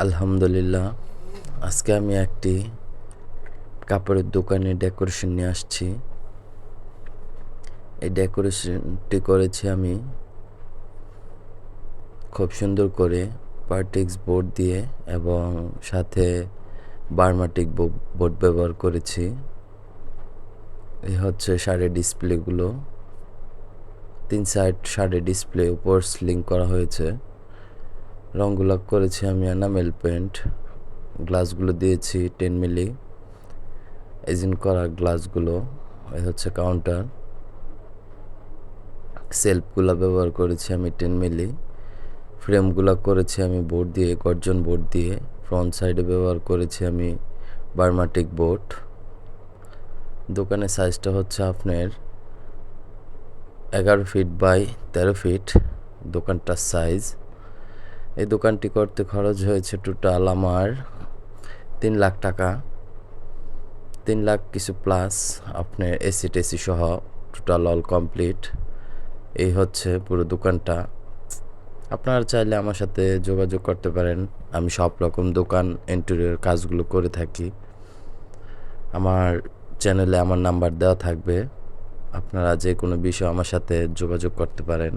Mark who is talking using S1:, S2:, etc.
S1: আলহামদুলিল্লাহ, আজকে আমি একটি কাপড়ের দোকানে ডেকোরেশন নিয়ে আসছি। এই ডেকোরেশনটি করেছি আমি খুব সুন্দর করে পার্টিক্স বোর্ড দিয়ে এবং সাথে বার্মাটিক বোর্ড ব্যবহার করেছি। এই হচ্ছে শাড়ির ডিসপ্লেগুলো তিন সাইড শাড়ির ডিসপ্লে উপর স্লিং করা হয়েছে। রঙগুলো করেছি আমি এনামেল পেন্ট গ্লাসগুলো দিয়েছি টেন মিলি এজিন করা গ্লাসগুলো, এই হচ্ছে কাউন্টার সেলফগুলো ব্যবহার করেছি আমি টেন মিলি ফ্রেমগুলো করেছি আমি বোর্ড দিয়ে, গর্জন বোর্ড দিয়ে। ফ্রন্ট সাইডে ব্যবহার করেছি আমি বার্মাটিক বোর্ড দোকানের সাইজটা হচ্ছে আপনার এগারো ফিট বাই তেরো ফিট দোকানটার সাইজ এই দোকানটি করতে খরচ হয়েছে টোটাল আমার তিন লাখ টাকা। তিন লাখ কিছু প্লাস আপনার এসি টেসি সহ টোটাল অল কমপ্লিট এই হচ্ছে পুরো দোকানটা। আপনারা চাইলে আমার সাথে যোগাযোগ করতে পারেন। আমি সব রকম দোকান ইন্টেরিয়র কাজগুলো করে থাকি। আমার চ্যানেলে আমার নাম্বার দেওয়া থাকবে। আপনারা যে কোনো বিষয়ে আমার সাথে যোগাযোগ করতে পারেন।